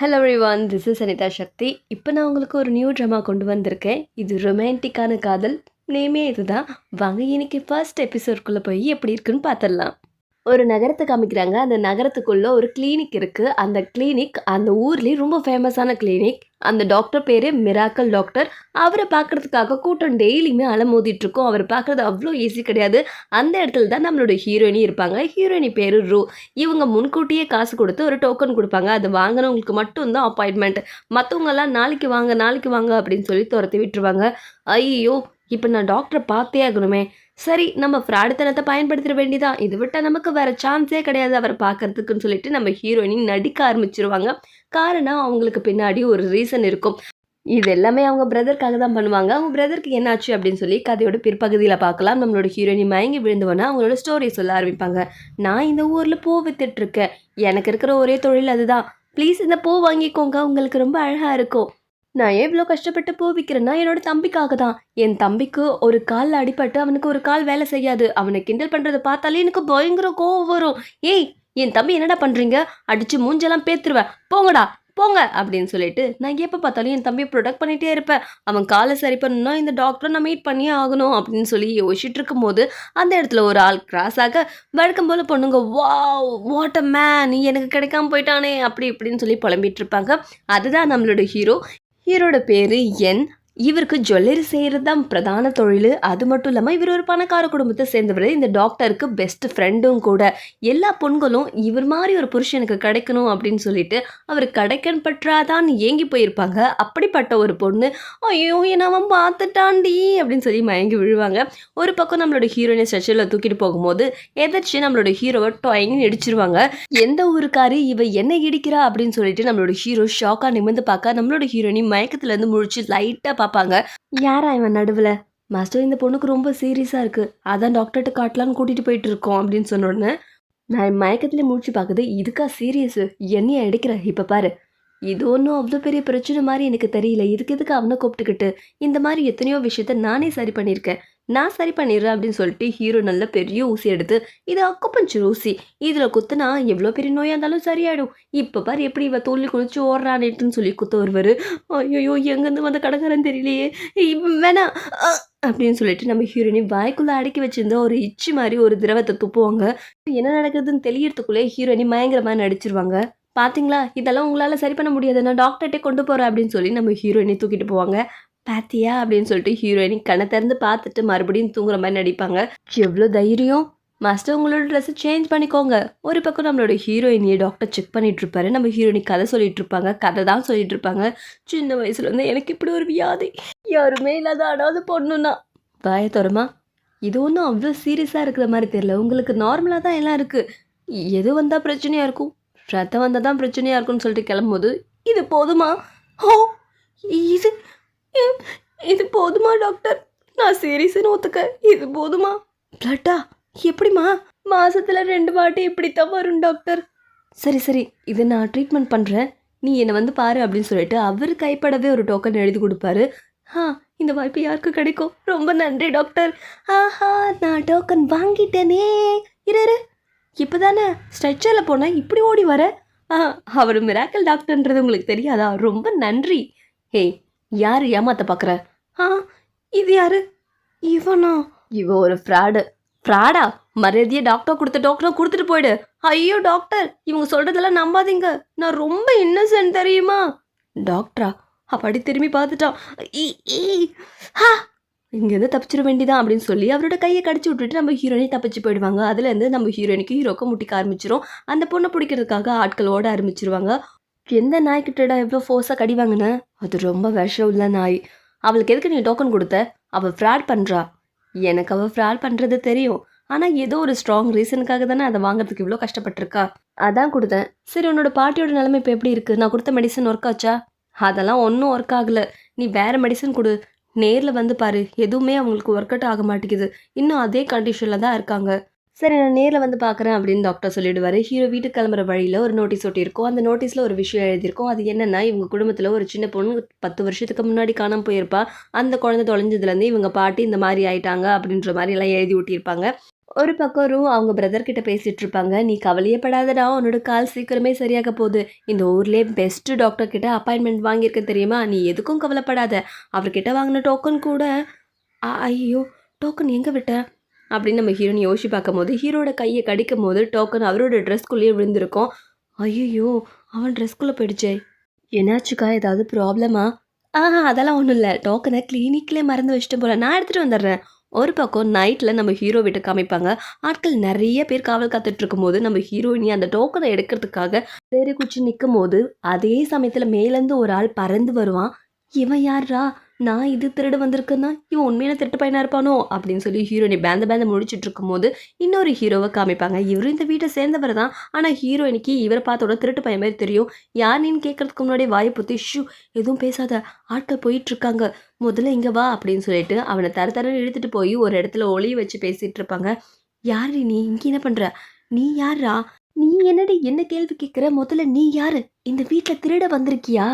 Hello everyone this is Anitha Sakthi இப்போ நான் உங்களுக்கு ஒரு நியூ ட்ராமா கொண்டு வந்திருக்கேன். இது ரொமான்டிக்கான காதல். நேமே இதுதான். வாங்க இன்னைக்கு ஃபர்ஸ்ட் எபிசோட்குள்ளே போய் எப்படி இருக்குன்னு பார்த்துடலாம். ஒரு நகரத்தை காமிக்கிறாங்க அந்த நகரத்துக்குள்ளே ஒரு கிளினிக் இருக்குது அந்த கிளினிக் அந்த ஊர்லேயே ரொம்ப ஃபேமஸான கிளினிக் அந்த டாக்டர் பேர் மிராக்கல் டாக்டர் அவரை பார்க்கறதுக்காக கூட்டம் டெய்லியுமே அலமோதிட்டு இருக்கோம் அவர் பார்க்குறது அவ்வளோ ஈஸி கிடையாது. அந்த இடத்துல தான் நம்மளோட ஹீரோயினி இருப்பாங்க. ஹீரோயினி பேர் ரூ. இவங்க முன்கூட்டியே காசு கொடுத்து ஒரு டோக்கன் கொடுப்பாங்க. அது வாங்கினவங்களுக்கு மட்டும்தான் அப்பாயின்மெண்ட் மற்றவங்கெல்லாம் நாளைக்கு வாங்க நாளைக்கு வாங்க அப்படின்னு சொல்லி துரத்தி விட்டுருவாங்க. ஐயோ இப்போ நான் டாக்டரை பார்த்தே ஆகணுமே. சரி நம்ம ஃப்ராடுத்தனத்தை பயன்படுத்திட வேண்டியதான் இது விட்டால் நமக்கு வேற சான்ஸே கிடையாது அவரை பார்க்கறதுக்குன்னு சொல்லிட்டு நம்ம ஹீரோயினி நடிக்க ஆரம்பிச்சிருவாங்க. காரணம் அவங்களுக்கு பின்னாடி ஒரு ரீசன் இருக்கும். இது எல்லாமே அவங்க பிரதருக்காக தான் பண்ணுவாங்க. அவங்க பிரதருக்கு என்னாச்சு அப்படின்னு சொல்லி கதையோட பிற்பகுதியில் பார்க்கலாம். நம்மளோட ஹீரோயினி மயங்கி விழுந்தவொன்னே அவங்களோட ஸ்டோரி சொல்ல ஆரம்பிப்பாங்க. நான் இந்த ஊரில் பூ வித்துட்ருக்கேன் எனக்கு இருக்கிற ஒரே தொழில் அதுதான். ப்ளீஸ் இந்த பூ வாங்கிக்கோங்க. உங்களுக்கு ரொம்ப அழகாக இருக்கும். நான் எவ்வளோ கஷ்டப்பட்டு பூ விற்கிறேன்னா என்னோட தம்பிக்காக தான். என் தம்பிக்கு ஒரு காலில் அடிபட்டு அவனுக்கு ஒரு கால் வேலை செய்யாது. அவனை கிண்டல் பண்ணுறதை பார்த்தாலே எனக்கு பயங்கர கோவம் வரும். ஏய் என் தம்பி என்னடா பண்ணுறீங்க அடித்து மூஞ்செல்லாம் பேத்துருவேன் போங்கடா போங்க அப்படின்னு சொல்லிட்டு நான் எப்போ பார்த்தாலும் என் தம்பியை ப்ரொடக்ட் பண்ணிகிட்டே இருப்பேன். அவன் காலை சரி பண்ணணும்னா இந்த டாக்டரை நான் மீட் பண்ணியே ஆகணும் அப்படின்னு சொல்லி யோசிச்சுட்டு இருக்கும்போது அந்த இடத்துல ஒரு ஆள் கிராஸ் ஆக வழக்கம் போல் பொண்ணுங்க வாவ் வாட் அ மேன் எனக்கு கிடைக்காம போயிட்டானே அப்படி இப்படின்னு சொல்லி புலம்பிகிட்டு இருப்பாங்க. அதுதான் நம்மளோட ஹீரோ ஹீரோட பேர் என் இவருக்கு ஜுவல்லரி செய்கிறது தான் பிரதான தொழில். அது மட்டும் இல்லாமல் இவர் ஒரு பணக்கார குடும்பத்தை சேர்ந்தவர். இந்த டாக்டருக்கு பெஸ்ட் ஃப்ரெண்டும் கூட. எல்லா பெண்களும் இவர் மாதிரி ஒரு புருஷனுக்கு கிடைக்கணும் அப்படின்னு சொல்லிட்டு அவர் கிடைக்கன் பற்றாதான் ஏங்கி போயிருப்பாங்க. அப்படிப்பட்ட ஒரு பொண்ணு ஐயோ என்ன அவன் பார்த்துட்டான்டி அப்படின்னு சொல்லி மயங்கி விழுவாங்க. ஒரு பக்கம் நம்மளோட ஹீரோயினை ஸ்ட்ரெச்சரில் தூக்கிட்டு போகும்போது எதாச்சும் நம்மளோட ஹீரோவை டொயங்கி இடிச்சிருவாங்க. எந்த ஊருக்காரி இவ என்ன இடிக்கிறா அப்படின்னு சொல்லிட்டு நம்மளோட ஹீரோ ஷாக்காக நிமிர்ந்து பார்க்க நம்மளோட ஹீரோயினி மயக்கத்துலேருந்து முழிச்சு லைட்டாக பார்ப்பாங்க. யாரா இவன் நடுவில்? மாஸ்டர் இந்த பொண்ணுக்கு ரொம்ப சீரியஸாக இருக்குது அதான் டாக்டர்கிட்ட காட்டலான்னு கூட்டிகிட்டு போயிட்டு இருக்கோம் அப்படின்னு சொன்ன உடனே நான் மயக்கத்திலே முடிச்சு பார்க்குது இதுக்கா சீரியஸு என்னையை எடுக்கிற? இப்போ பாரு. இது ஒன்றும் அவ்வளோ பெரிய பிரச்சனை மாதிரி எனக்கு தெரியல. இதுக்கு எதுக்கு அவனை கூப்பிட்டுக்கிட்டு? இந்த மாதிரி எத்தனையோ விஷயத்த நானே சரி பண்ணியிருக்கேன். நான் சரி பண்ணிடுறேன் அப்படின்னு சொல்லிட்டு ஹீரோ நல்ல பெரிய ஊசி எடுத்து இது அக்குப்பஞ்சர் ஊசி. இதில் குத்துனா எவ்வளோ பெரிய நோயாக இருந்தாலும் சரியாயிடும். இப்போ பாரு எப்படி இவ தோல்வி குளிச்சு ஓடுறானேட்டுன்னு சொல்லி குத்த வருவார் ஐயோ எங்கேருந்து வந்த கடைக்காரன் தெரியலையே. வேணாம் அப்படின்னு சொல்லிட்டு நம்ம ஹீரோயினி வாய்க்குள்ளே அடக்கி வச்சிருந்த ஒரு இச்சி மாதிரி ஒரு திரவத்தை துப்புவாங்க. என்ன நடக்குதுன்னு தெரியறதுக்குள்ளே ஹீரோயினி பயங்கரமாக நடிச்சிருவாங்க. பார்த்தீங்களா இதெல்லாம் உங்களால் சரி பண்ண முடியாது. நான் டாக்டர்கிட்டே கொண்டு போகிறேன் அப்படின்னு சொல்லி நம்ம ஹீரோயினை தூக்கிட்டு போவாங்க. பாத்தியா அப்படின்னு சொல்லிட்டு ஹீரோயினி கண்ணை திறந்து பார்த்துட்டு மறுபடியும் தூங்குற மாதிரி நடிப்பாங்க. எவ்வளோ தைரியம்? மாஸ்டர் உங்களோட ட்ரெஸ்ஸை சேஞ்ச் பண்ணிக்கோங்க. ஒரு பக்கம் நம்மளோட ஹீரோயினியை டாக்டர் செக் பண்ணிட்டு இருப்பாரு. நம்ம ஹீரோயினி கதை சொல்லிட்டு இருப்பாங்க. கதை தான் சொல்லிட்டு இருப்பாங்க. சின்ன வயசுல இருந்து எனக்கு இப்படி ஒரு வியாதி. யாருமே இல்லாத அடாவது பொண்ணுன்னா. வாய இது ஒன்றும் அவ்வளோ சீரியஸாக இருக்கிற மாதிரி தெரியல. உங்களுக்கு நார்மலாக தான் எல்லாம் இருக்குது எது வந்தால் பிரச்சனையாக இருக்கும்? ரத்தம் வந்தால் தான் பிரச்சனையாக இருக்கும்னு சொல்லிட்டு கிளம்பும்போது இது போதுமா? ஓ இது இது போதுமா டாக்டர்? நான் சீரியஸ்னு ஒத்துக்க. இது போதுமா? பிளட்டா எப்படிம்மா? மாசத்துல ரெண்டு வாட்டி இப்படித்தான் வரும் டாக்டர். சரி சரி இதை நான் ட்ரீட்மெண்ட் பண்ணுறேன் நீ என்னை வந்து பாரு அப்படின்னு சொல்லிட்டு அவர் கைப்படவே ஒரு டோக்கன் எழுதி கொடுப்பாரு. ஆ இந்த வாய்ப்பு யாருக்கு கிடைக்கும்? ரொம்ப நன்றி டாக்டர். ஆஹா நான் டோக்கன் வாங்கிட்டேனே. இரு இப்போதானே ஸ்ட்ரெச்சரில் போனேன் இப்படி ஓடி வர? ஆ அவர் மிராக்கல் டாக்டர்ன்றது உங்களுக்கு தெரியாதா? ரொம்ப நன்றி. ஹே யார் ஏமாத்த பார்க்குற ஆ இது யாரு? இவனா? இவ ஒரு ஃப்ராடு ஃப்ராடா மரியாதையை டாக்டர் கொடுத்த டாக்டர் கொடுத்துட்டு போயிடு. ஐயோ டாக்டர் இவங்க சொல்றதெல்லாம் நம்பாதீங்க. நான் ரொம்ப இன்னசென்ட் தெரியுமா? டாக்டரா அப்படி திரும்பி பார்த்துட்டான். ஹா! இங்கேருந்து தப்பிச்சிட வேண்டிதான் அப்படின்னு சொல்லி அவரோட கையை கடிச்சு விட்டுட்டு நம்ம ஹீரோயினி தப்பிச்சு போயிடுவாங்க. அதுலேருந்து நம்ம ஹீரோயினுக்கு ஹீரோக்கு முட்டிக்க ஆரம்பிச்சிரும். அந்த பொண்ணை பிடிக்கிறதுக்காக ஆட்கள் ஓட ஆரம்பிச்சிருவாங்க. எந்த நாய்க்கிட்டடா எவ்வளோ ஃபோர்ஸாக கடி வாங்கின? அது ரொம்ப விஷம் உள்ள நாய். அவளுக்கு எதுக்கு நீ டோக்கன் கொடுத்த? அவள் ஃப்ராட் பண்ணுறா எனக்கு அவள் ஃப்ராட் பண்ணுறது தெரியும். ஆனால் ஏதோ ஒரு ஸ்ட்ராங் ரீசனுக்காக தானே அதை வாங்குறதுக்கு இவ்வளோ கஷ்டப்பட்டிருக்கா. அதான் கொடுத்தேன். சரி உன்னோட பாட்டியோட நிலைமை இப்போ எப்படி இருக்குது நான் கொடுத்த மெடிசன் ஒர்க் ஆச்சா? அதெல்லாம் ஒன்றும் ஒர்க் ஆகலை. நீ வேறு மெடிசன் கொடு. நேரில் வந்து பாரு. எதுவுமே அவங்களுக்கு ஒர்க் அவுட் ஆக மாட்டேங்குது. இன்னும் அதே கண்டிஷனில் தான் இருக்காங்க. சரி நான் நேரில் வந்து பார்க்குறேன் அப்படின்னு டாக்டர் சொல்லிடுவார். ஹீரோ வீட்டுக்கு கிளம்புற வழியில் ஒரு நோட்டீஸ் ஒட்டியிருக்கோம். அந்த நோட்டீஸில் ஒரு விஷயம் எழுதியிருக்கோம். அது என்னென்னா இவங்க குடும்பத்தில் ஒரு சின்ன பொண்ணு பத்து வருஷத்துக்கு முன்னாடி காணாமல் போயிருப்பா. அந்த குழந்தை தொலைஞ்சதுலேருந்து இவங்க பாட்டி இந்த மாதிரி ஆயிட்டாங்க அப்படின்ற மாதிரி எல்லாம் எழுதி ஒட்டியிருப்பாங்க. ஒரு பக்கம் ரூ அவங்க பிரதர் கிட்ட பேசிட்டு இருப்பாங்க. நீ கவலையே படாதடா உன்னோட கால் சீக்கிரமே சரியாக போகுது. இந்த ஊர்லேயே பெஸ்ட் டாக்டர் கிட்ட அப்பாயின்மெண்ட் வாங்கியிருக்க தெரியுமா? நீ எதுக்கும் கவலைப்படாத. அவர்கிட்ட வாங்கின டோக்கன் கூட. ஐயோ டோக்கன் எங்கே விட்ட? அப்படின்னு நம்ம ஹீரோயின் யோசிச்சு பார்க்கும்போது ஹீரோட கையை கடிக்கும் போது டோக்கன் அவரோட ட்ரெஸ்க்குள்ளேயே விழுந்திருக்கும். ஐயோ அவன் ட்ரெஸ்க்குள்ளே போயிடுச்சே. என்னாச்சுக்கா ஏதாவது ப்ராப்ளமா ஆஹா அதெல்லாம் ஒன்றும் இல்லை. டோக்கனை கிளினிக்லேயே மறந்து வச்சுட்டு போகிறேன் நான் எடுத்துகிட்டு வந்துடுறேன். ஒரு பக்கம் நைட்டில் நம்ம ஹீரோ வீட்டை காமிப்பாங்க. ஆட்கள் நிறைய பேர் காவல் காத்துட்டு இருக்கும்போது நம்ம ஹீரோயினி அந்த டோக்கனை எடுக்கிறதுக்காக வேறு குச்சி நிற்கும் போது அதே சமயத்தில் மேலேருந்து ஒரு ஆள் பறந்து வருவான். இவன் யாரா நான் இது திருடு வந்திருக்கேன்னா இவன் உண்மையான திருட்டு பையனாக இருப்பானோ? அப்படின்னு சொல்லி ஹீரோயினை பேந்த பேந்த முடிச்சிட்டு இருக்கும்போது இன்னொரு ஹீரோவை காமிப்பாங்க. இவரும் இந்த வீட்டை சேர்ந்தவர் தான். ஆனால் ஹீரோயினுக்கு இவரை பார்த்தோட திருட்டு பையன் மாதிரி தெரியும். யார் நீன்னு கேட்கறதுக்கு முன்னாடி வாயை புத்தி ஷூ எதுவும் பேசாத. ஆட்கள் போயிட்டு இருக்காங்க. முதல்ல இங்கே வா அப்படின்னு சொல்லிட்டு அவனை தர தரன்னு இழுத்துட்டு போய் ஒரு இடத்துல ஒளிய வச்சு பேசிகிட்டு இருப்பாங்க. யார் நீ? இங்கே என்ன பண்ணுற நீ யாரா நீ என்னடி என்ன கேள்வி கேட்குற? முதல்ல நீ யாரு? இந்த வீட்டில் திருட வந்திருக்கியா?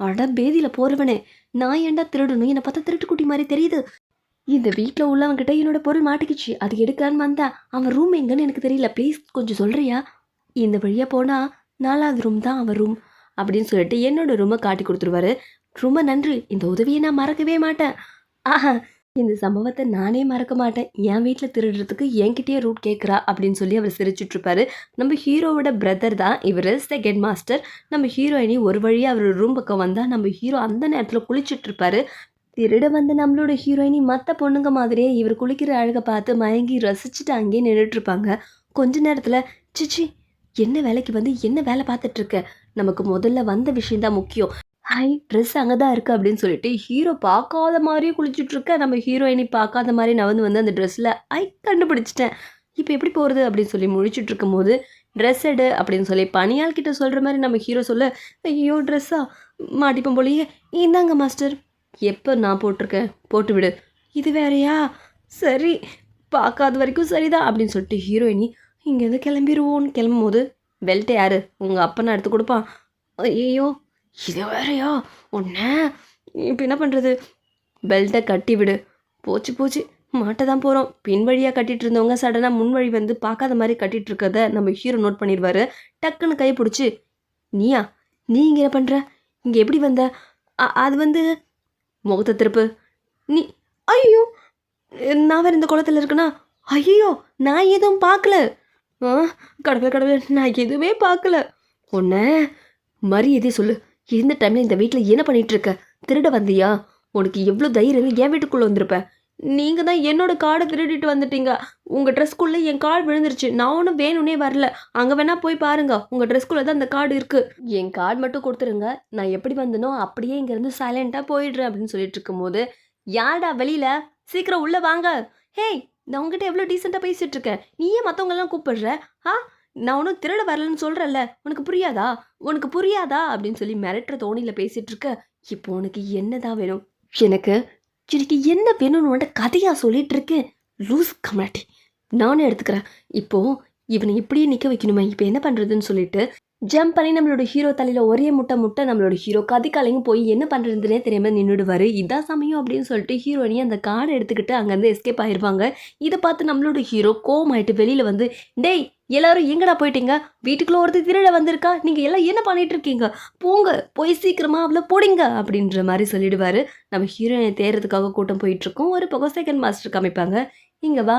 அட பேதியில் போகிறவனே நான் ஏன்டா திருடணும்? என்னை பார்த்தா திருட்டுக்குட்டி மாதிரி தெரியுது. இந்த வீட்டில் உள்ளவங்கிட்ட என்னோட பொருள் மாட்டிக்கிச்சு. அது எடுக்கலான்னு வந்தேன் அவன் ரூம் எங்கன்னு எனக்கு தெரியல. ப்ளீஸ் கொஞ்சம் சொல்கிறியா இந்த வழியாக போனால் நாலாவது ரூம் தான் அவன் ரூம் அப்படின்னு சொல்லிட்டு என்னோட ரூமை காட்டி கொடுத்துருவாரு. ரொம்ப நன்றி. இந்த உதவியை நான் மறக்கவே மாட்டேன். ஆஹா இந்த சம்பவத்தை நானே மறக்க மாட்டேன். என் வீட்டில் திருடுறதுக்கு என்கிட்டயே ரூட் கேட்குறா அப்படின்னு சொல்லி அவர் சிரிச்சிட்ருப்பாரு. நம்ம ஹீரோவோட பிரதர் தான். இவர் செகண்ட் மாஸ்டர் நம்ம ஹீரோயினி ஒரு வழியாக அவர் ரூம் பக்கம் வந்தால் நம்ம ஹீரோ அந்த நேரத்தில் குளிச்சுட்ருப்பாரு. திருட வந்த நம்மளோட ஹீரோயினி மற்ற பொண்ணுங்க மாதிரியே இவர் குளிக்கிற அழகை பார்த்து மயங்கி ரசிச்சுட்டு அங்கேயே நின்றுட்டுருப்பாங்க கொஞ்ச நேரத்தில் சிச்சி என்ன வேலைக்கு வந்து என்ன வேலை பார்த்துட்ருக்க? நமக்கு முதல்ல வந்த விஷயம்தான் முக்கியம். ஹாய் ட்ரெஸ் அங்கே தான் இருக்குது அப்படின்னு சொல்லிட்டு ஹீரோ பார்க்காத மாதிரியே குளிச்சுட்ருக்க நம்ம ஹீரோயினி பார்க்காத மாதிரி நான் வந்து வந்து அந்த ட்ரெஸ்ஸில் ஐ கண்டுபிடிச்சிட்டேன். இப்போ எப்படி போகிறது அப்படின்னு சொல்லி முழிச்சிட்டு இருக்கும்போது ட்ரெஸ் எடு அப்படின்னு சொல்லி பணியாள் கிட்ட சொல்கிற மாதிரி நம்ம ஹீரோ சொல்ல ஐயோ ட்ரெஸ்ஸா மாட்டிப்போம் போலயே. இந்தாங்க மாஸ்டர் எப்போ நான் போட்டிருக்கேன்? போட்டு விடு. இது வேறயா? சரி பார்க்காத வரைக்கும் சரிதான் அப்படின்னு சொல்லிட்டு ஹீரோயினி இங்கேருந்து கிளம்பிடுவோன்னு கிளம்பும் போது பெல்ட் யார்? உங்கள் அப்பனை எடுத்து கொடுப்பான். ஐயோ இது வேறையா? உன்ன? இப்போ என்ன பண்ணுறது பெல்ட்டை கட்டி விடு. போச்சு போச்சு. மாட்ட தான் போகிறோம் பின் வழியாக கட்டிகிட்டு இருந்தவங்க சடனாக முன் வழி வந்து பார்க்காத மாதிரி கட்டிகிட்டு இருக்கிறத நம்ம ஹீரோ நோட் பண்ணிடுவார். டக்குன்னு கை பிடிச்சி நீயா? நீ இங்கே என்ன பண்ணுற இங்கே எப்படி வந்த? அது வந்து முகத்தை திருப்பு. நீ ஐயோ! நான் வேறு இந்த குளத்தில் இருக்கேனா? ஐயோ! நான் எதுவும் பார்க்கல. ஆ கடவுளே கடவுளே நான் எதுவுமே பார்க்கல. உன்ன மரியாதை சொல்லு. இந்த டைமில் இந்த வீட்டில் என்ன பண்ணிட்டு இருக்க திருட வந்தியா? உனக்கு எவ்வளோ தைரியம் என் வீட்டுக்குள்ளே வந்திருப்ப. நீங்கள் தான் என்னோட கார்டை திருடிட்டு வந்துட்டீங்க. உங்கள் ட்ரெஸ்க்குள்ளே என் கார்டு விழுந்துருச்சு. நான் ஒன்றும் வேணும்னே வரல. அங்கே வேணா போய் பாருங்க. உங்கள் ட்ரெஸ்க்குள்ளே தான் அந்த கார்டு இருக்குது என் கார்டு மட்டும் கொடுத்துருங்க. நான் எப்படி வந்தனோ அப்படியே இங்கேருந்து சைலண்ட்டாக போயிடுறேன் அப்படின்னு சொல்லிட்டு இருக்கும்போது யாரடா வெளியில்? சீக்கிரம் உள்ளே வாங்க. ஹேய் நான் உங்ககிட்ட எவ்வளோ டீசெண்டாக பேசிகிட்டு இருக்கேன். நீ மற்றவங்கெல்லாம் கூப்பிடுற? ஆ நான் ஒன்றும் திருட வரலன்னு சொல்கிறல்ல உனக்கு புரியாதா? உனக்கு புரியாதா? அப்படின்னு சொல்லி மிரட்டுற தோணியில் பேசிகிட்டு இருக்க இப்போ உனக்கு என்னதான் வேணும்? எனக்கு எனக்கு என்ன வேணும்னு உன்ட்ட கதையாக சொல்லிட்டு இருக்கேன் லூஸ் கம்னாட்டி நானே எடுத்துக்கிறேன். இப்போது இவனை இப்படியே நிற்க வைக்கணுமே. இப்போ என்ன பண்ணுறதுன்னு சொல்லிட்டு ஜம்ப் பண்ணி நம்மளோட ஹீரோ தலையில் ஒரே முட்டை முட்டை நம்மளோட ஹீரோ கதிக்காலையும் போய் என்ன பண்ணுறதுனே தெரியாமல் நின்றுடுவார் இதான் சமயம் அப்படின்னு சொல்லிட்டு ஹீரோயினி அந்த கார்டை எடுத்துக்கிட்டு அங்கேருந்து எஸ்கேப் ஆயிருவாங்க. இதை பார்த்து நம்மளோட ஹீரோ கோமாயிட்டு வெளியில் வந்து டேய் எல்லாரும் எங்கடா போயிட்டீங்க? வீட்டுக்குள்ள ஒருத்தர் திருட வந்திருக்கா? நீங்கள் எல்லாம் என்ன பண்ணிட்டு இருக்கீங்க? போங்க போய் சீக்கிரமாக அவளை போடுங்க அப்படின்ற மாதிரி சொல்லிடுவார். நம்ம ஹீரோயினை தேர்றதுக்காக கூட்டம் போயிட்டு இருக்கோம். ஒரு பக்கம் செகண்ட் மாஸ்டர் காமிப்பாங்க. இங்கே வா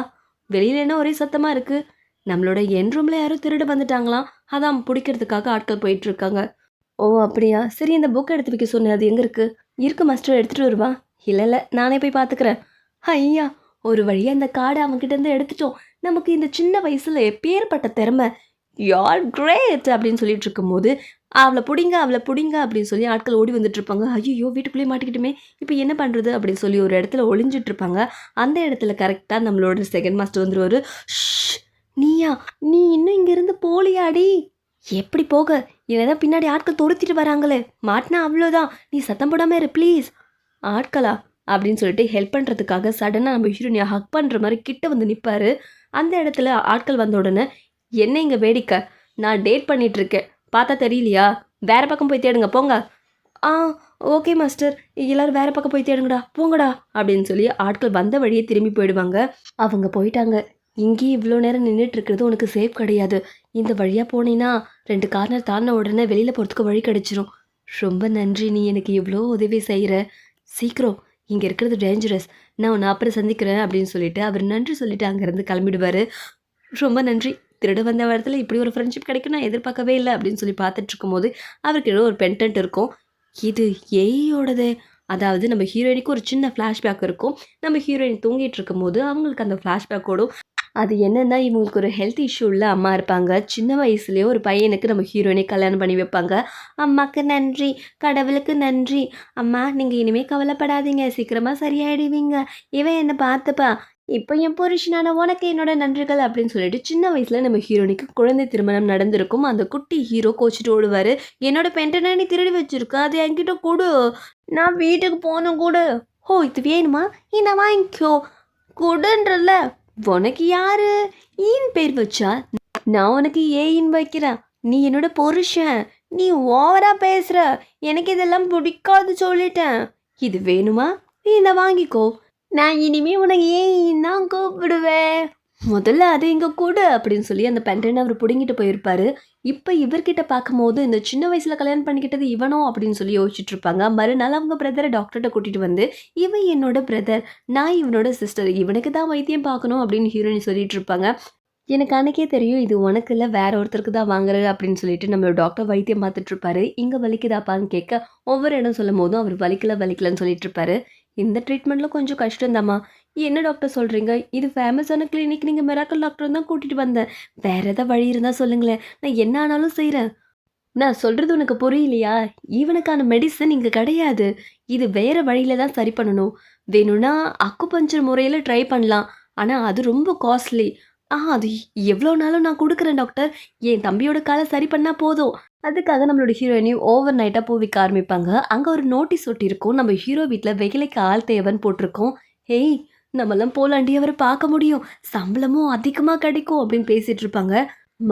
வெளியில என்ன ஒரே சத்தமாக இருக்குது நம்மளோட என் ரூம்ல யாரோ திருட வந்துட்டாங்களாம். அதான் பிடிக்கிறதுக்காக ஆட்கள் போயிட்டு இருக்காங்க ஓ அப்படியா? சரி இந்த புக் எடுத்து வைக்க சொன்னேன். அது எங்க இருக்கு? இருக்கு மாஸ்டர் எடுத்துட்டு வருவா. இல்லை இல்லை நானே போய் பார்த்துக்கிறேன் ஐயா ஒரு வழியாக இந்த கார்டை அவன்கிட்ட இருந்து எடுத்துட்டோம். நமக்கு இந்த சின்ன வயசுல எப்பேற்பட்ட திறமை. யார் கிரேட் அப்படின்னு சொல்லிட்டு இருக்கும்போது அவளை பிடிங்க அவளை பிடிங்க அப்படின்னு சொல்லி ஆட்கள் ஓடி வந்துட்டு இருப்பாங்க. ஐயோ வீட்டுக்குள்ளேயே மாட்டிக்கிட்டுமே. இப்போ என்ன பண்ணுறது அப்படின்னு சொல்லி ஒரு இடத்துல ஒளிஞ்சிட்டு இருப்பாங்க. அந்த இடத்துல கரெக்டாக நம்மளோட செகண்ட் மாஸ்டர் வந்துருவார். "ஷ், நீயா நீ இன்னும் இங்கேருந்து போலியாடி. எப்படி போக? இல்லைதான் பின்னாடி ஆட்கள் தொடுத்திட்டு வராங்களே. மாட்டினா அவ்வளோதான் நீ சத்தம் போடாமல் இரு ப்ளீஸ் ஆட்களா? அப்படின்னு சொல்லிட்டு ஹெல்ப் பண்ணுறதுக்காக சடனாக நம்ம ஹீரோனியை ஹக் பண்ணுற மாதிரி கிட்ட வந்து நிற்பாரு அந்த இடத்துல ஆட்கள் வந்த உடனே என்ன இங்கே வேடிக்கை? நான் டேட் பண்ணிகிட்ருக்கேன் பார்த்தா தெரியலையா? வேறு பக்கம் போய் தேடுங்க போங்க. ஆ ஓகே மாஸ்டர் எல்லாரும் வேறு பக்கம் போய் தேடுங்கடா போங்கடா. அப்படின்னு சொல்லி ஆட்கள் வந்த வழியே திரும்பி போயிடுவாங்க. அவங்க போயிட்டாங்க. இங்கேயே இவ்வளோ நேரம் நின்றுட்டு இருக்கிறது உனக்கு சேஃப் கிடையாது. இந்த வழியாக போனீன்னா ரெண்டு கார்னர் தாண்டின உடனே வெளியில் போகிறதுக்கு வழி கிடச்சிரும். ரொம்ப நன்றி நீ எனக்கு இவ்வளோ உதவி செய்கிற சீக்கிரம் இங்கே இருக்கிறது டேஞ்சரஸ் நான் உன்னை அப்புறம் சந்திக்கிறேன் அப்படின்னு சொல்லிட்டு அவர் நன்றி சொல்லிட்டு அங்கேருந்து கிளம்பிடுவார். ரொம்ப நன்றி. திருட வந்த வாரத்தில் இப்படி ஒரு ஃப்ரெண்ட்ஷிப் கிடைக்கும் நான் எதிர்பார்க்கவே இல்லை அப்படின்னு சொல்லி பார்த்துட்டு இருக்கும்போது அவருக்கு ஏதோ ஒரு பென்டென்ட் இருக்கும். இது ஏயோடது அதாவது நம்ம ஹீரோயினுக்கு ஒரு சின்ன ஃப்ளாஷ்பேக் இருக்கும். நம்ம ஹீரோயின் தூங்கிட்டு இருக்கும்போது அவங்களுக்கு அந்த ஃப்ளாஷ்பேக்கோடும் அது என்னென்னா இவங்களுக்கு ஒரு ஹெல்த் இஷ்யூ உள்ள அம்மா இருப்பாங்க. சின்ன வயசுலேயே ஒரு பையனுக்கு நம்ம ஹீரோயினை கல்யாணம் பண்ணி வைப்பாங்க. அம்மாக்கு நன்றி கடவுளுக்கு நன்றி. அம்மா நீங்கள் இனிமேல் கவலைப்படாதீங்க. சீக்கிரமாக சரியாயிடுவீங்க. இவன் என்னை பார்த்துப்பா. இப்போ என் புருஷனான உனக்கு என்னோட நன்றிகள் அப்படின்னு சொல்லிட்டு சின்ன வயசில் நம்ம ஹீரோனிக்கு குழந்தை திருமணம் நடந்திருக்கும். அந்த குட்டி ஹீரோ கோச்சிட்டு ஓடுவார். என்னோட பெண்டனை நீ திருடி வச்சிருக்க. அது என்கிட்ட கொடு. நான் வீட்டுக்கு போகணும் கொடு. ஓ இது வேணுமா? இந்த வாங்கிக்கோ. கொடுன்றல உனக்கு யாரு? ஈன் பேர் வச்சா? நான் உனக்கு ஏயின் வைக்கிறேன் நீ என்னோட புருஷன். நீ ஓவரா பேசுற. எனக்கு இதெல்லாம் பிடிக்காது சொல்லிட்டேன். இது வேணுமா? நீ இதை வாங்கிக்கோ. நான் இனிமே உனக்கு ஏன் தான் கூப்பிடுவேன். முதல்ல அது இங்கே கூட அப்படின்னு சொல்லி அந்த பெண்டனை அவர் பிடுங்கிட்டு போயிருப்பாரு. இப்போ இவர்கிட்ட பார்க்கும்போது இந்த சின்ன வயசில் கல்யாணம் பண்ணிக்கிட்டது இவனோ அப்படின்னு சொல்லி யோசிச்சுட்டு இருப்பாங்க. மறுநாள் அவங்க பிரதரை டாக்டர்கிட்ட கூட்டிகிட்டு வந்து இவன் என்னோட பிரதர் நான் இவனோட சிஸ்டர் இவனுக்கு தான் வைத்தியம் பார்க்கணும் அப்படின்னு ஹீரோயின் சொல்லிட்டு இருப்பாங்க. எனக்கு அன்னைக்கே தெரியும் இது உனக்கு இல்லை வேற ஒருத்தருக்கு தான் வாங்குறது அப்படின்னு சொல்லிட்டு நம்ம டாக்டர் வைத்தியம் பார்த்துட்டு இருப்பாரு. இங்கே வலிக்குதாப்பான்னு கேட்க ஒவ்வொரு இடம் சொல்லும் போதும் அவர் வலிக்கல வலிக்கலன்னு சொல்லிட்டு இருப்பாரு. இந்த ட்ரீட்மெண்ட்டில் கொஞ்சம் கஷ்டம்தாம்மா. என்ன டாக்டர் சொல்கிறீங்க இது ஃபேமஸான கிளினிக் நீங்கள் மிராக்கல் டாக்டர் தான் கூட்டிகிட்டு வந்தேன். வேற ஏதாவது வழி இருந்தால் சொல்லுங்களேன். நான் என்ன ஆனாலும் செய்கிறேன் நான் சொல்கிறது உனக்கு புரியலையா? இவனுக்கான மெடிசன் இங்கே கிடையாது. இது வேறு வழியில் தான் சரி பண்ணணும். வேணும்னா அக்குபஞ்சர் முறையில் ட்ரை பண்ணலாம். ஆனால் அது ரொம்ப காஸ்ட்லி ஆ அது எவ்வளோ நாளும் நான் கொடுக்குறேன் டாக்டர் என் தம்பியோட காலை சரி பண்ணால் போதும். அதுக்காக நம்மளோட ஹீரோயினையும் ஓவர் நைட்டாக பூவிக்க ஆரம்பிப்பாங்க. அங்கே ஒரு நோட்டீஸ் ஒட்டியிருக்கும் நம்ம ஹீரோ வீட்டில் வெகிலைக்கு ஆள் தேவைன்னு போட்டிருக்கோம். ஹேய் நம்மெல்லாம் போலாண்டி அவரை பார்க்க முடியும். சம்பளமும் அதிகமாக கிடைக்கும் அப்படின்னு பேசிட்டு இருப்பாங்க.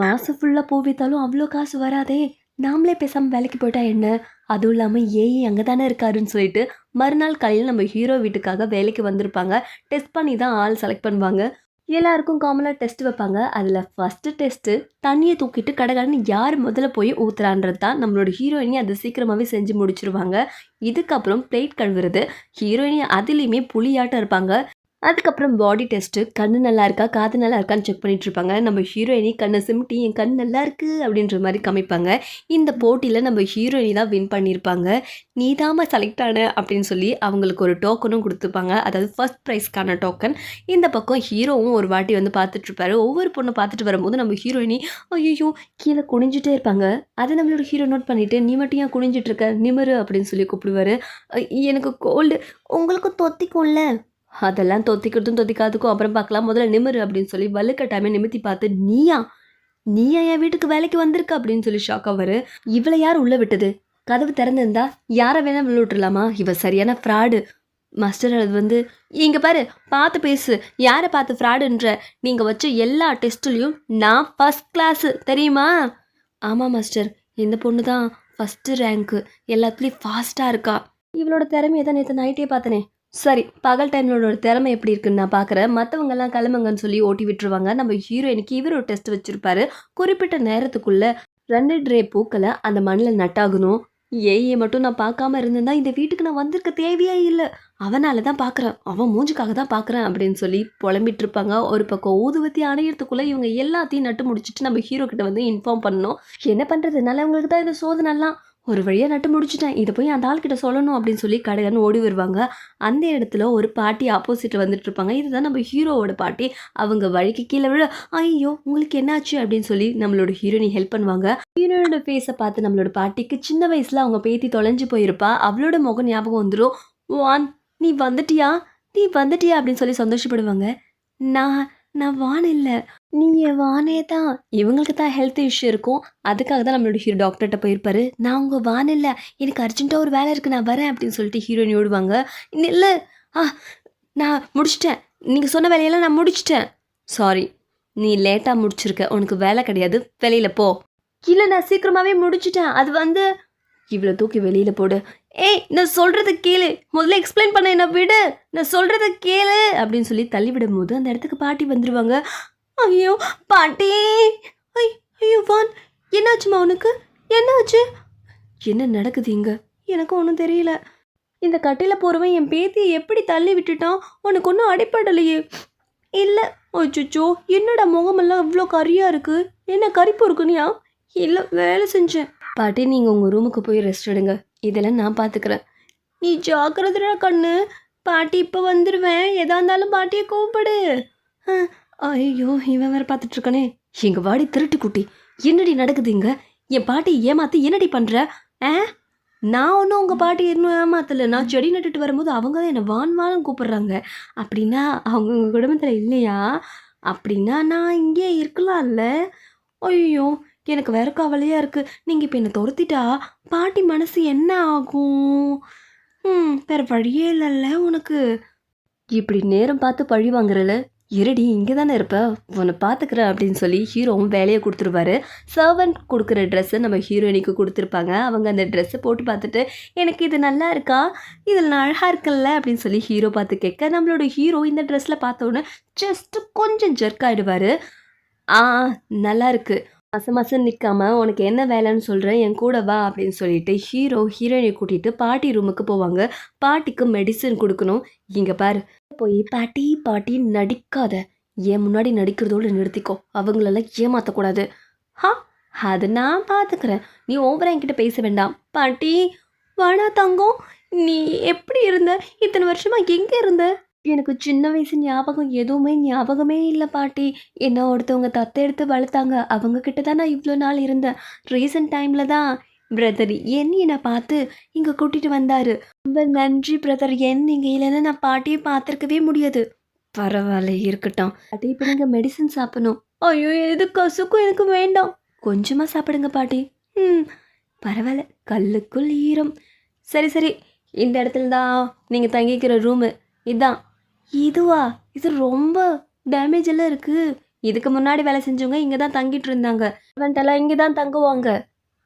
மாதம் ஃபுல்லாக பூ வித்தாலும் அவ்வளோ காசு வராதே. நாமளே பேசாமல் வேலைக்கு போயிட்டா என்ன? அதுவும் இல்லாமல் ஏஐ அங்கே தானே இருக்காருன்னு சொல்லிட்டு மறுநாள் காலையில் நம்ம ஹீரோ வீட்டுக்காக வேலைக்கு வந்திருப்பாங்க. டெஸ்ட் பண்ணி தான் ஆள் செலக்ட் பண்ணுவாங்க. எல்லாருக்கும் காமனாக டெஸ்ட் வைப்பாங்க. அதில் ஃபஸ்ட்டு டெஸ்ட்டு தண்ணியை தூக்கிட்டு கடகடன்னு யார் முதல்ல போய் ஊற்றுறான்றது தான் நம்மளோட ஹீரோயினி அதை சீக்கிரமாகவே செஞ்சு முடிச்சிருவாங்க. இதுக்கப்புறம் பிளேட் கழுவுறது. ஹீரோயினி அதுலேயுமே புளியாட்டம் இருப்பாங்க. அதுக்கப்புறம் பாடி டெஸ்ட்டு கண் நல்லா இருக்கா காது நல்லா இருக்கான்னு செக் பண்ணிட்டு இருப்பாங்க. நம்ம ஹீரோயினி கண்ணை சிமிட்டி என் கண் நல்லா இருக்குது அப்படின்ற மாதிரி காமிப்பாங்க. இந்த போட்டியில் நம்ம ஹீரோயினி தான் வின் பண்ணியிருப்பாங்க. நீ தாம செலக்ட் ஆன அப்படின்னு சொல்லி அவங்களுக்கு ஒரு டோக்கனும் கொடுத்துருப்பாங்க அதாவது ஃபர்ஸ்ட் ப்ரைஸ்க்கான டோக்கன் இந்த பக்கம் ஹீரோவும் ஒரு வாட்டி வந்து பார்த்துட்ருப்பாரு ஒவ்வொரு பொண்ணை பார்த்துட்டு வரும்போது நம்ம ஹீரோயினி ஐயோ கீழே குனிஞ்சிட்டே இருப்பாங்க. அதை நம்மளோட ஹீரோ நோட் பண்ணிவிட்டு நீ மட்டும் ஏன் குனிஞ்சிட்ருக்க நிமிரு அப்படின்னு சொல்லி கூப்பிடுவாரு. எனக்கு கோல்டு உங்களுக்கு தொத்திக்கும்ல. அதெல்லாம் தொத்திக்கிறதும் தொத்திக்காதுக்கும் அப்புறம் பார்க்கலாம். முதல்ல நிமிரு அப்படின்னு சொல்லி வலுக்கட்டாயமே நிமித்தி பார்த்து நீயா? நீயா என் வீட்டுக்கு வேலைக்கு வந்திருக்க? அப்படின்னு சொல்லி ஷாக் ஆவாரு இவளை யார் உள்ள விட்டது? கதவு திறந்திருந்தா யாரை வேணா உள்ள விட்டுறலாமா? இவ சரியான ஃப்ராடு மாஸ்டர் அது வந்து இங்க பாரு பார்த்து பேசு. யாரை பார்த்து ஃப்ராடுன்ற நீங்க வச்ச எல்லா டெஸ்ட்லயும் நான் ஃபர்ஸ்ட் கிளாஸ் தெரியுமா? ஆமாம் மாஸ்டர் இந்த பொண்ணு தான் ஃபஸ்ட்டு ரேங்க்கு எல்லாத்துலேயும் ஃபாஸ்ட்டாக இருக்கா. இவளோட திறமையை தான் நேற்று நைட்டே பார்த்தனே. சரி பகல் டைம்லோட திறமை எப்படி இருக்குன்னு நான் பார்க்குறேன் மற்றவங்கெல்லாம் கிளம்புங்கன்னு சொல்லி ஓட்டி விட்டுருவாங்க. நம்ம ஹீரோயினுக்கு இவர் ஒரு டெஸ்ட் வச்சுருப்பாரு. குறிப்பிட்ட நேரத்துக்குள்ளே ரெண்டு ட்ரே பூக்களை அந்த மண்ணில் நட்டாகணும். ஏஐயை மட்டும் நான் பார்க்காம இருந்திருந்தா இந்த வீட்டுக்கு நான் வந்திருக்க தேவையே இல்லை. அவனால தான் பார்க்குறேன் அவன் மூஞ்சுக்காக தான் பார்க்குறேன் அப்படின்னு சொல்லி புலம்பிட்டு இருப்பாங்க. ஒரு பக்கம் ஊதுவத்தி அணையிறதுக்குள்ளே இவங்க எல்லாத்தையும் நட்டு முடிச்சுட்டு நம்ம ஹீரோ கிட்ட வந்து இன்ஃபார்ம் பண்ணணும். என்ன பண்ணுறதுனால அவங்களுக்கு தான் இந்த சோதனைலாம் ஒரு வழியாக நட்டு முடிச்சிட்டேன். இதை போய் அந்த ஆள்கிட்ட சொல்லணும் அப்படின்னு சொல்லி கடைகன்னு ஓடி வருவாங்க. அந்த இடத்துல ஒரு பாட்டி ஆப்போசிட்டில் வந்துட்டு இருப்பாங்க. இதுதான் நம்ம ஹீரோவோட பாட்டி. அவங்க வழிக்கு கீழே விழ. ஐயோ உங்களுக்கு என்னாச்சு அப்படின்னு சொல்லி நம்மளோட ஹீரோனி ஹெல்ப் பண்ணுவாங்க. ஹீரோனோட ஃபேஸை பார்த்து நம்மளோட பாட்டிக்கு சின்ன வயசில் அவங்க பேத்தி தொலைஞ்சு போயிருப்பா. அவளோட முகம் ஞாபகம் வந்துடும் வான் நீ வந்துட்டியா? நீ வந்துட்டியா? அப்படின்னு சொல்லி சந்தோஷப்படுவாங்க. நான் நான் வான் இல்லை. நீ வானே தான். இவங்களுக்கு தான் ஹெல்த் இஷ்யூ இருக்கும். அதுக்காக தான் நம்மளோட ஹீரோ டாக்டர்கிட்ட போயிருப்பாரு. நான் உங்கள் வான் இல்லை எனக்கு அர்ஜென்ட்டாக ஒரு வேலை இருக்குது நான் வரேன் அப்படின்னு சொல்லிட்டு ஹீரோயின் ஓடுவாங்க. இல்லை. ஆ நான் முடிச்சிட்டேன். நீங்கள் சொன்ன வேலையெல்லாம் நான் முடிச்சிட்டேன். சாரி நீ லேட்டாக முடிச்சிருக்க. உனக்கு வேலை கிடையாது. வெளியில் போ. இல்லை நான் சீக்கிரமாகவே முடிச்சிட்டேன். அது வந்து இவ்வளோ தூக்கி வெளியில் போடு. ஏய் நான் சொல்கிறத கேளு. முதல்ல எக்ஸ்பிளைன் பண்ண என்ன விடு. நான் சொல்கிறத கேளு அப்படின்னு சொல்லி தள்ளி விடும்போது அந்த இடத்துக்கு பாட்டி வந்துடுவாங்க ஐயோ பாட்டி. ஐ ஐயோ வான். என்னாச்சுமா உனக்கு? என்னாச்சு? என்ன நடக்குது இங்க? எனக்கு ஒன்றும் தெரியல. இந்த கட்டையில் போகிறவன் என் பேத்தியை எப்படி தள்ளி விட்டுட்டான்? உனக்கு ஒன்றும் அடிப்படலையே இல்லை. அச்சோ என்னடா முகமெல்லாம் இவ்வளோ கறியாக இருக்கு? என்ன கறிப்பு இருக்குனியா இல்லை வேலை செஞ்சேன். பாட்டி நீங்கள் உங்கள் ரூமுக்கு போய் ரெஸ்ட் எடுங்க. இதெல்லாம் நான் பார்த்துக்கிறேன் நீ ஜாக்கிரதைடா கண்ணு. பாட்டி இப்போ வந்துடுவேன் எதா இருந்தாலும் பாட்டியை கூப்பிடு. ஐயோ இவன் வேற பார்த்துட்டு இருக்கானே எங்க வாடி திருட்டு குட்டி. என்னடி நடக்குது இங்க? என் பாட்டி ஏமாத்தி என்னடி பண்ற? ஆ? நான் ஒன்றும் உங்கள் பாட்டி இன்னும் ஏமாத்தலை. நான் செடி நட்டுட்டு வரும்போது அவங்க தான் என்னை வான் வானம் அப்படின்னா அவங்க உங்கள் குடும்பத்தில் இல்லையா? அப்படின்னா நான் இங்கே இருக்கலாம்ல. ஐயோ எனக்கு வேற கவலையாக இருக்குது நீங்கள் இப்போ என்னை துரத்திட்டா? பாட்டி மனசு என்ன ஆகும்? ம் வேற வழியே இல்லைல்ல உனக்கு. இப்படி நேரம் பார்த்து பழி வாங்குறல. இருடி இங்கே தானே இருப்ப? உன்னை பார்த்துக்கிறேன் அப்படின்னு சொல்லி ஹீரோவும் வேலையை கொடுத்துருவாரு. சர்வன்ட் கொடுக்குற ட்ரெஸ்ஸை நம்ம ஹீரோயினிக்கு கொடுத்துருப்பாங்க. அவங்க அந்த ட்ரெஸ்ஸை போட்டு பார்த்துட்டு எனக்கு இது நல்லா இருக்கா? இதில் நான் அழகாக இருக்கல்ல? அப்படின்னு சொல்லி ஹீரோ பார்த்து கேட்க நம்மளோட ஹீரோ இந்த ட்ரெஸ்ஸில் பார்த்தோன்னே ஜஸ்ட்டு கொஞ்சம் ஜெர்க் ஆகிடுவார் ஆ நல்லா இருக்குது மாதம் மாதம் நிற்காம உனக்கு என்ன வேலைன்னு சொல்கிறேன் என் கூட வா அப்படின்னு சொல்லிட்டு ஹீரோ ஹீரோயினை கூட்டிகிட்டு பாட்டி ரூமுக்கு போவாங்க. பாட்டிக்கு மெடிசன் கொடுக்கணும். இங்கே பாரு. போய் பாட்டி பாட்டி நடிக்காத. என் முன்னாடி நடிக்கிறதோடு நிறுத்திக்கோ. அவங்களெல்லாம் ஏமாற்றக்கூடாது ஹா அது நான் பார்த்துக்கிறேன் நீ ஓவரா என்கிட்ட பேச வேண்டாம். பாட்டி வாடா தங்கம். நீ எப்படி இருந்த? இத்தனை வருஷமாக எங்கே இருந்த? எனக்கு சின்ன வயசு ஞாபகம் எதுவுமே ஞாபகமே இல்லை பாட்டி. என்ன ஒருத்தவங்க தத்தை எடுத்து வளர்த்தாங்க. அவங்க கிட்ட தான் நான் இவ்வளோ நாள் இருந்தேன். ரீசன்ட் டைமில் தான் பிரதர் என் என்னை பார்த்து இங்கே கூட்டிகிட்டு வந்தார். ரொம்ப நன்றி பிரதர் என் நீங்கள் இல்லைன்னா நான் பாட்டியை பார்த்துருக்கவே முடியாது. பரவாயில்ல இருக்கட்டும். அது இப்போ நீங்கள் மெடிசன் சாப்பிடணும். ஐயோ எது கசுக்கும். எனக்கு வேண்டாம். கொஞ்சமாக சாப்பிடுங்க பாட்டி. ம் பரவாயில்ல. கல்லுக்குள் ஈரம். சரி சரி. இந்த இடத்துல தான் நீங்கள் தங்கிக்கிற ரூமு இதான். இதுவா? இது ரொம்ப டேமேஜ் எல்லாம் இருக்குது இதுக்கு முன்னாடி வேலை செஞ்சவங்க இங்கே தான் தங்கிட்டு இருந்தாங்க. இவன்ட்டெல்லாம் இங்கே தான் தங்குவாங்க.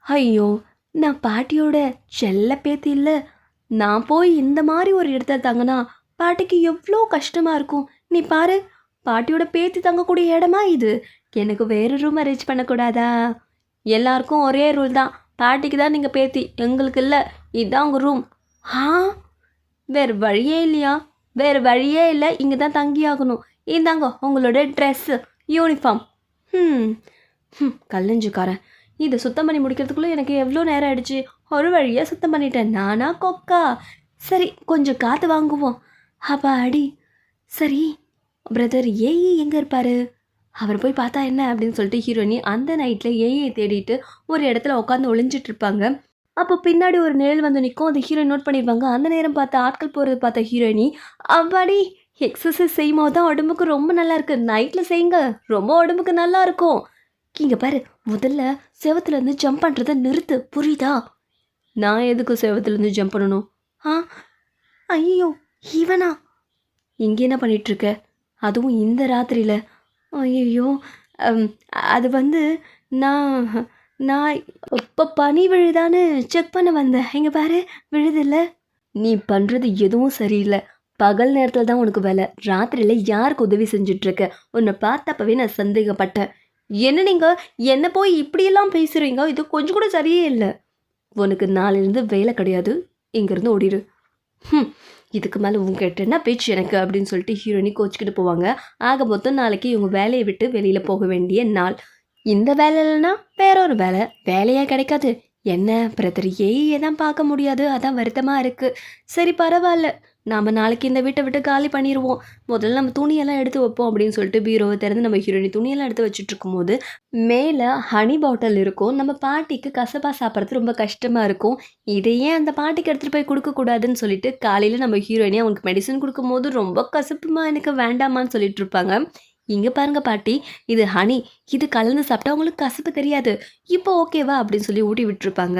ஐயோ நான் பாட்டியோட செல்ல பேத்தி இல்லை. நான் போய் இந்த மாதிரி ஒரு இடத்துல தங்கினா பாட்டிக்கு எவ்வளோ கஷ்டமாக இருக்கும். நீ பாரு பாட்டியோட பேத்தி தங்கக்கூடிய இடமா இது? எனக்கு வேறு ரூம் அரேஞ்ச் பண்ணக்கூடாதா? எல்லாருக்கும் ஒரே ரூல் தான். பாட்டிக்கு தான் நீங்கள் பேத்தி எங்களுக்கு இல்லை. இதுதான் உங்கள் ரூம் ஆ? வேறு வழியே இல்லையா? வேறு வழியே இல்லை இங்கே தான் தங்கியாகணும். இந்தாங்க உங்களோட ட்ரெஸ்ஸு யூனிஃபார்ம் ம் ம் கல்லஞ்சுக்காரன். இதை சுத்தம் பண்ணி முடிக்கிறதுக்குள்ளே எனக்கு எவ்வளோ நேரம் ஆயிடுச்சு? ஒரு வழியாக சுத்தம் பண்ணிட்டேன். நானா கொக்கா? சரி கொஞ்சம் காற்று வாங்குவோம். அப்பா அடி. சரி பிரதர் ஏஇ எங்கே இருப்பார்? அவர் போய் பார்த்தா என்ன அப்படின்னு சொல்லிட்டு ஹீரோயினி அந்த நைட்டில் ஏஐ தேடிட்டு ஒரு இடத்துல உட்காந்து ஒளிஞ்சிட்ருப்பாங்க அப்போ பின்னாடி ஒரு நிழல் வந்து நிற்கும். அது ஹீரோயின் நோட் பண்ணிடுவாங்க அந்த நேரம் பார்த்து ஆட்கள் போகிறது பார்த்த ஹீரோயினி அவ்வாடி எக்ஸசைஸ் செய்யும் போது தான் உடம்புக்கு ரொம்ப நல்லா இருக்குது நைட்டில் செய்யுங்க. ரொம்ப உடம்புக்கு நல்லா இருக்கும். இங்கே பாரு முதல்ல செவத்துலேருந்து ஜம்ப் பண்ணுறதை நிறுத்து. புரியுதா? நான் எதுக்கு செவத்துலேருந்து ஜம்ப் பண்ணணும்? ஆ? ஐயோ இவனா? இங்கே என்ன பண்ணிகிட்ருக்க அதுவும் இந்த ராத்திரியில். ஐயோ அது வந்து நான் நான் இப்போ பனி விழுதான்னு செக் பண்ண வந்தேன். இங்கே பாரு விழுதில்ல. நீ பண்ணுறது எதுவும் சரியில்லை. பகல் நேரத்தில் தான் உனக்கு வேலை. ராத்திரியில் யாருக்கு உதவி செஞ்சிட்ருக்க? உன்னை பார்த்தப்பவே நான் சந்தேகப்பட்டேன். என்ன நீங்கள் என்ன போய் இப்படியெல்லாம் பேசுகிறீங்க இது கொஞ்சம் கூட சரியே இல்லை. உனக்கு நாளிலிருந்து வேலை கிடையாது. இங்கேருந்து ஓடிடு ம் இதுக்கு மேலே உங்ககிட்ட என்ன பேச்சு எனக்கு? அப்படின்னு சொல்லிட்டு ஹீரோயினி கோச்சிக்கிட்டு போவாங்க. ஆக மொத்தம் நாளைக்கு இவங்க வேலையை விட்டு வெளியில் போக வேண்டிய நாள். இந்த வேலை இல்லைன்னா வேறொரு வேலை. வேலையாக கிடைக்காது. என்ன பிரதரியே தான் பார்க்க முடியாது. அதான் வருத்தமாக இருக்குது சரி பரவாயில்ல. நாம் நாளைக்கு இந்த வீட்டை விட்டு காலி பண்ணிடுவோம் முதல்ல நம்ம துணியெல்லாம் எடுத்து வைப்போம் அப்படின்னு சொல்லிட்டு பீரோவை திறந்து நம்ம ஹீரோயினி துணியெல்லாம் எடுத்து வச்சுட்டு இருக்கும்போது மேலே ஹனி பாட்டில் இருக்கும். நம்ம பாட்டிக்கு கசப்பா சாப்பிட்றது ரொம்ப கஷ்டமாக இருக்கும். இதையே அந்த பாட்டிக்கு எடுத்துகிட்டு போய் கொடுக்கக்கூடாதுன்னு சொல்லிட்டு காலையில் நம்ம ஹீரோயினி அவங்களுக்கு மெடிசன் கொடுக்கும்போது ரொம்ப கசப்புமா எனக்கு வேண்டாமான்னு சொல்லிட்டு இருப்பாங்க. இங்கே பாருங்க பாட்டி இது ஹனி. இது கலந்து சாப்பிட்டா உங்களுக்கு கசப்பு தெரியாது. இப்போ ஓகேவா அப்படின்னு சொல்லி ஊட்டி விட்டுருப்பாங்க.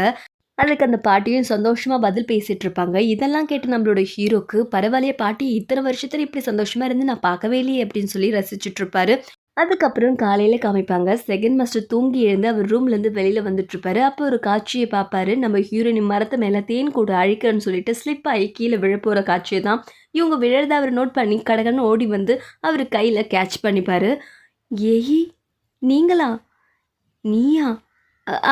அதுக்கு அந்த பாட்டியும் சந்தோஷமா பதில் பேசிட்டு இருப்பாங்க. இதெல்லாம் கேட்டு நம்மளோட ஹீரோக்கு பரவாயில்லையே பாட்டி இத்தனை வருஷத்துல இப்படி சந்தோஷமா இருந்து நான் பார்க்கவே இல்லையே அப்படின்னு சொல்லி ரசிச்சுட்டு இருப்பாரு. அதுக்கப்புறம் காலையில் காமிப்பாங்க. செகண்ட் மாஸ்டர் தூங்கி எழுந்து அவர் ரூம்லேருந்து வெளியில் வந்துட்டுருப்பாரு. அப்போ ஒரு காட்சியை பார்ப்பாரு. நம்ம ஹீரோயின் மரத்து மேலே தேன் கூட அழிக்கிறேன்னு சொல்லிட்டு ஸ்லிப் ஆகி கீழே விழப்போகிற காட்சியை தான் இவங்க விழறத அவர் நோட் பண்ணி கடகன்னு ஓடி வந்து அவர் கையில் கேட்ச் பண்ணிப்பாரு. ஏய் நீங்களா? நீயா?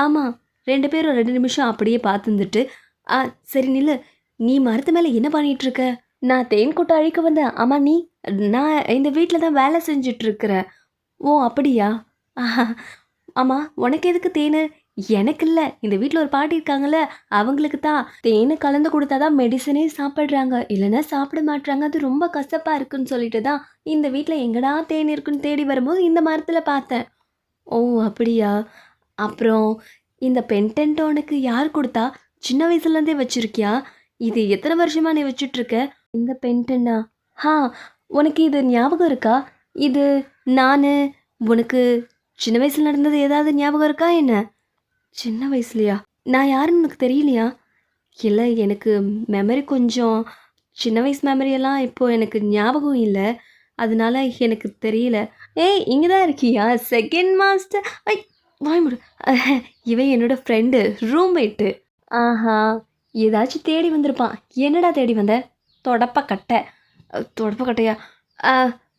ஆமாம் ரெண்டு பேரும் ரெண்டு நிமிஷம் அப்படியே பார்த்துருந்துட்டு ஆ சரி நில்லு. நீ மரத்து மேலே என்ன பண்ணிகிட்ருக்க நான் தேன் கூட்டம் அழிக்க வந்தேன். ஆமாம் நீ நான் இந்த வீட்டில் தான் வேலை செஞ்சிட்ருக்கிறேன் ஓ அப்படியா? ஆஹா. உனக்கு எதுக்கு தேனு? எனக்கு இல்லை. இந்த வீட்டில் ஒரு பாட்டி இருக்காங்கல்ல அவங்களுக்கு தான். தேனை கலந்து கொடுத்தா தான் மெடிசனே சாப்பிட்றாங்க. இல்லைன்னா சாப்பிட மாட்டுறாங்க அது ரொம்ப கசப்பாக இருக்குன்னு சொல்லிட்டு தான் இந்த வீட்டில் எங்கடா தேன் இருக்குன்னு தேடி வரும்போது இந்த மரத்தில் பார்த்தேன். ஓ அப்படியா? அப்புறம் இந்த பென்டென்ட் உனக்கு யார் கொடுத்தா? சின்ன வயசுலேருந்தே வச்சிருக்கியா? இது எத்தனை வருஷமாக நீ வச்சுட்ருக்க? இந்த பென்டென்னா? ஹா உனக்கு இது ஞாபகம் இருக்கா? இது நான் உனக்கு சின்ன வயசில் நடந்தது ஏதாவது ஞாபகம் இருக்கா என்ன? சின்ன வயசுலையா? நான் யாருன்னு உனக்கு தெரியலையா? இல்லை எனக்கு மெமரி கொஞ்சம் சின்ன வயசு மெமரியெல்லாம் இப்போது எனக்கு ஞாபகம் இல்லை. அதனால எனக்கு தெரியல. ஏய் இங்கே தான் இருக்கியா? செகண்ட் மாஸ்டர் ஐ வாய் முடு. இவன் என்னோட ஃப்ரெண்டு ரூம்மேட்டு ஆஹா ஏதாச்சும் தேடி வந்திருப்பான். என்னடா தேடி வந்த? தொடப்ப கட்டை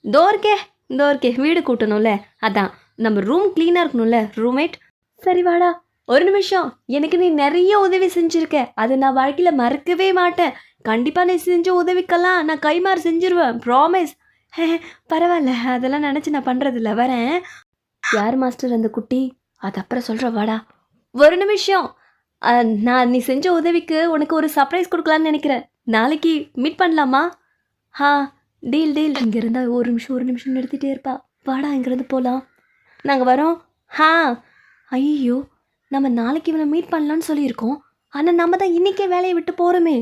டோர்க்கே தொடப்ப வீடு கூட்டணும்ல? அதான் நம்ம ரூம் க்ளீனாக இருக்கணும்ல ரூம்மேட் சரி வாடா ஒரு நிமிஷம். எனக்கு நீ நிறைய உதவி செஞ்சுருக்க. அதை நான் வாழ்க்கையில் மறக்கவே மாட்டேன். கண்டிப்பாக நீ செஞ்ச உதவிக்கெல்லாம் நான் கைமாறு செஞ்சிருவேன் ப்ராமிஸ் பரவாயில்ல அதெல்லாம் நினச்சி நான் பண்ணுறதில்ல வரேன். யார் மாஸ்டர் அந்த குட்டி? அது அப்புறம் சொல்கிற வாடா. ஒரு நிமிஷம். நான் நீ செஞ்ச உதவிக்கு உனக்கு ஒரு சர்ப்ரைஸ் கொடுக்கலான்னு நினைக்கிறேன். நாளைக்கு மீட் பண்ணலாமா? ஹா டீல் டீல் இங்கே இருந்தால் ஒரு நிமிஷம் ஒரு நிமிஷம் நிறுத்திட்டே இருப்பா. வாடா இங்கேருந்து போகலாம் நாங்கள் வரோம். ஹா. ஐயோ நம்ம நாளைக்கு இவனை மீட் பண்ணலான்னு சொல்லியிருக்கோம். ஆனால் நம்ம தான் இன்றைக்கே வேலையை விட்டு போகிறோமே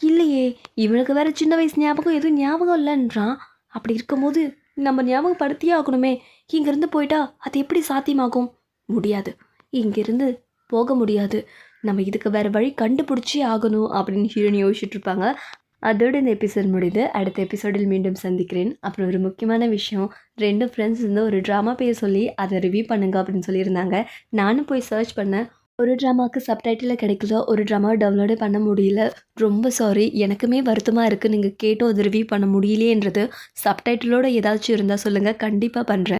இல்லையே இவனுக்கு வேறு சின்ன வயசு ஞாபகம் எதுவும் ஞாபகம் இல்லைன்றான். அப்படி இருக்கும்போது நம்ம ஞாபகப்படுத்தியே ஆகணுமே. இங்கேருந்து போயிட்டா அது எப்படி சாத்தியமாகும்? முடியாது. இங்கேருந்து போக முடியாது. நம்ம இதுக்கு வேறு வழி கண்டுபிடிச்சே ஆகணும் அப்படின்னு ஹீரோனி யோசிச்சுட்டு இருப்பாங்க. அதோடு இந்த எபிசோட் முடியுது அடுத்த எபிசோடில் மீண்டும் சந்திக்கிறேன். அப்புறம் ஒரு முக்கியமான விஷயம் ரெண்டு ஃப்ரெண்ட்ஸ் வந்து ஒரு ட்ராமா பேர் சொல்லி அதை ரிவ்யூ பண்ணுங்க அப்படின்னு சொல்லியிருந்தாங்க. நானும் போய் சர்ச் பண்ணேன். ஒரு ட்ராமாவுக்கு சப்டைட்டில் கிடைக்கல ஒரு ட்ராமாவை டவுன்லோடே பண்ண முடியல. ரொம்ப சாரி எனக்குமே வருத்தமாக இருக்குது நீங்கள் கேட்டோம் அது ரிவ்யூ பண்ண முடியலையேன்றது. சப்டைட்டிலோட ஏதாச்சும் இருந்தால் சொல்லுங்கள் கண்டிப்பாக பண்ணுறேன்